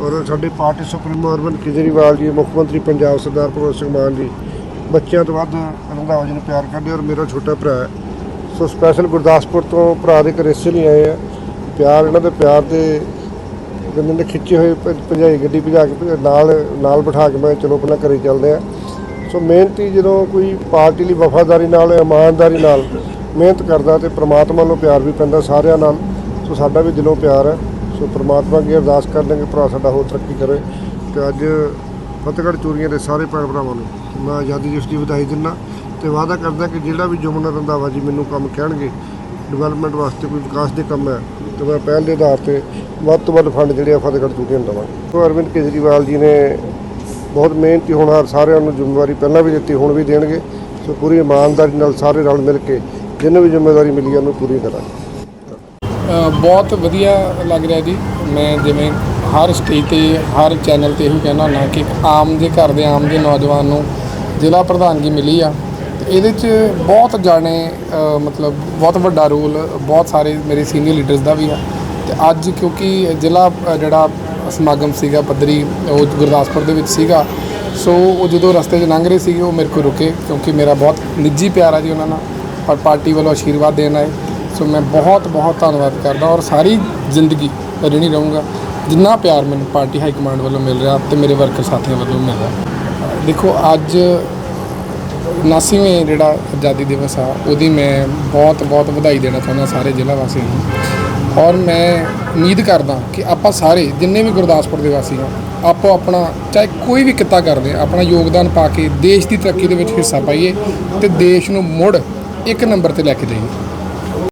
ਔਰ ਸਾਡੇ party supremo Arvind Kejriwal ji, ਮੁੱਖ ਮੰਤਰੀ ਪੰਜਾਬ ਸਰਦਾਰ ਭਗਵੰਤ ਸਿੰਘ ਮਾਨ ਜੀ, ਬੱਚਿਆਂ ਤੋਂ ਵੱਧ ਰੰਧਾਵਾ ਜੀ ਨੂੰ ਪਿਆਰ ਕਰਦੇ ਔਰ ਮੇਰਾ ਛੋਟਾ ਭਰਾ ਹੈ। ਸੋ ਸਪੈਸ਼ਲ ਗੁਰਦਾਸਪੁਰ ਤੋਂ ਭਰਾ ਦੇ ਘਰੇ ਇਸੇ ਲਈ ਆਏ ਆ। ਪਿਆਰ, ਇਹਨਾਂ ਦੇ ਪਿਆਰ ਦੇ ਕਹਿੰਦੇ ਨੇ ਖਿੱਚੇ ਹੋਏ ਭਜਾਈ ਗੱਡੀ ਭਜਾ ਕੇ ਨਾਲ ਨਾਲ ਬਿਠਾ ਕੇ ਮੈਂ ਚਲੋ ਆਪਣਾ ਘਰੇ ਚੱਲਦੇ ਆ। ਸੋ ਮਿਹਨਤੀ ਜਦੋਂ ਕੋਈ ਪਾਰਟੀ ਲਈ ਵਫਾਦਾਰੀ ਨਾਲ, ਇਮਾਨਦਾਰੀ ਨਾਲ ਮਿਹਨਤ ਕਰਦਾ ਤੇ ਪ੍ਰਮਾਤਮਾ ਨੂੰ ਪਿਆਰ ਵੀ ਪੈਂਦਾ ਸਾਰਿਆਂ ਨਾਲ, ਸੋ ਸਾਡਾ ਵੀ ਦਿਲੋਂ ਪਿਆਰ ਹੈ। ਸੋ ਪ੍ਰਮਾਤਮਾ ਅੱਗੇ ਅਰਦਾਸ ਕਰਦੇ ਕਿ ਭਰਾ ਸਾਡਾ ਹੋਰ ਤਰੱਕੀ ਕਰੇ ਤੇ ਅੱਜ ਫਤਿਹਗੜ੍ਹ ਚੂਰੀਆਂ ਦੇ ਸਾਰੇ ਭੈਣ ਭਰਾਵਾਂ ਨੂੰ ਮੈਂ ਆਜ਼ਾਦੀ ਦਿਵਸ ਦੀ ਵਧਾਈ ਦਿੰਦਾ ਤੇ ਵਾਅਦਾ ਕਰਦਾ ਕਿ ਜਿਹੜਾ ਵੀ ਜਮਨਾ ਰੰਧਾਵਾ ਜੀ ਮੈਨੂੰ ਕੰਮ ਕਹਿਣਗੇ ਡਿਵੈਲਪਮੈਂਟ ਵਾਸਤੇ ਕੋਈ ਵਿਕਾਸ ਦੇ ਕੰਮ ਹੈ, ਤੇ ਮੈਂ ਪਹਿਲ ਦੇ ਆਧਾਰ ਤੇ ਵੱਧ ਤੋਂ ਵੱਧ ਫੰਡ ਜਿਹੜੇ ਆ ਫਤਿਹਗੜ੍ਹ ਚੂਰੀਆਂ ਨੂੰ ਦੇਵਾਂਗਾ ਅਰਵਿੰਦ ਕੇਜਰੀਵਾਲ ਜੀ ਨੇ ਬਹੁਤ ਮਿਹਨਤੀ ਹੋਣਹਾਰ ਸਾਰਿਆਂ ਨੂੰ ਜ਼ਿੰਮੇਵਾਰੀ ਪਹਿਲਾਂ ਵੀ ਦਿੱਤੀ, ਹੁਣ ਵੀ ਦੇਣਗੇ। ਸੋ ਪੂਰੀ ਇਮਾਨਦਾਰੀ ਨਾਲ ਸਾਰੇ ਰਲ ਮਿਲ ਕੇ ਜਿਹਨੂੰ ਵੀ ਜ਼ਿੰਮੇਵਾਰੀ ਮਿਲੀ ਹੈ ਉਹਨੂੰ ਪੂਰੀ ਕਰਾਂਗੇ। ਬਹੁਤ ਵਧੀਆ ਲੱਗ ਰਿਹਾ ਜੀ। ਮੈਂ ਜਿਵੇਂ ਹਰ ਸਟੇਜ ਤੇ, ਹਰ ਚੈਨਲ ਤੇ ਇਹੋ ਕਹਿਣਾ ਹੁੰਦਾ ਕਿ ਆਮ ਦੇ ਘਰ ਦੇ, ਆਮ ਦੇ ਨੌਜਵਾਨ ਨੂੰ ਜ਼ਿਲ੍ਹਾ ਪ੍ਰਧਾਨਗੀ ਮਿਲੀ ਆ। ਤੇ ਇਹਦੇ 'ਚ ਬਹੁਤ ਜਾਣੇ ਮਤਲਬ ਬਹੁਤ ਵੱਡਾ ਰੋਲ, ਬਹੁਤ ਸਾਰੇ ਮੇਰੇ ਸੀਨੀਅਰ ਲੀਡਰਸ ਦਾ ਵੀ ਆ। ਤੇ ਅੱਜ ਕਿਉਂਕਿ ਜ਼ਿਲ੍ਹਾ ਜਿਹੜਾ ਸਮਾਗਮ ਸੀਗਾ ਪੱਧਰੀ, ਉਹ ਗੁਰਦਾਸਪੁਰ ਦੇ ਵਿੱਚ ਸੀਗਾ। ਸੋ ਉਹ ਜਦੋਂ ਰਸਤੇ 'ਚ ਲੰਘ ਰਹੇ ਸੀਗੇ, ਉਹ ਮੇਰੇ ਕੋਲ ਰੁਕੇ ਕਿਉਂਕਿ ਮੇਰਾ ਬਹੁਤ ਨਿੱਜੀ ਪਿਆਰ ਆ ਜੀ ਉਹਨਾਂ ਨਾਲ। ਔਰ ਪਾਰਟੀ ਵੱਲੋਂ ਆਸ਼ੀਰਵਾਦ ਦੇਣ ਆਏ। ਸੋ ਮੈਂ ਬਹੁਤ ਬਹੁਤ ਧੰਨਵਾਦ ਕਰਦਾ ਔਰ ਸਾਰੀ ਜ਼ਿੰਦਗੀ ਰਿਣੀ ਰਹੂੰਗਾ। ਜਿੰਨਾ ਪਿਆਰ ਮੈਨੂੰ ਪਾਰਟੀ ਹਾਈ ਕਮਾਂਡ ਵੱਲੋਂ ਮਿਲ ਰਿਹਾ ਤੇ ਮੇਰੇ ਵਰਕਰ ਸਾਥੀਆਂ ਵੱਲੋਂ ਮਿਲ ਰਿਹਾ। ਦੇਖੋ ਅੱਜ 79ਵੇਂ ਜਿਹੜਾ ਆਜ਼ਾਦੀ ਦਿਵਸ ਆ ਉਹਦੀ ਮੈਂ ਬਹੁਤ ਬਹੁਤ ਵਧਾਈ ਦੇਣਾ ਚਾਹੁੰਦਾ ਸਾਰੇ ਜ਼ਿਲ੍ਹਾ ਵਾਸੀਆਂ ਨੂੰ। ਔਰ ਮੈਂ ਉਮੀਦ ਕਰਦਾ ਕਿ ਆਪਾਂ ਸਾਰੇ ਜਿੰਨੇ ਵੀ ਗੁਰਦਾਸਪੁਰ ਦੇ ਵਾਸੀ ਹਾਂ ਆਪੋ ਆਪਣਾ ਚਾਹੇ ਕੋਈ ਵੀ ਕਿੱਤਾ ਕਰਦੇ ਹਾਂ, ਆਪਣਾ ਯੋਗਦਾਨ ਪਾ ਕੇ ਦੇਸ਼ ਦੀ ਤਰੱਕੀ ਦੇ ਵਿੱਚ ਹਿੱਸਾ ਪਾਈਏ ਤੇ ਦੇਸ਼ ਨੂੰ ਮੁੜ ਇੱਕ ਨੰਬਰ ਤੇ ਲੈ ਕੇ ਜਾਈਏ।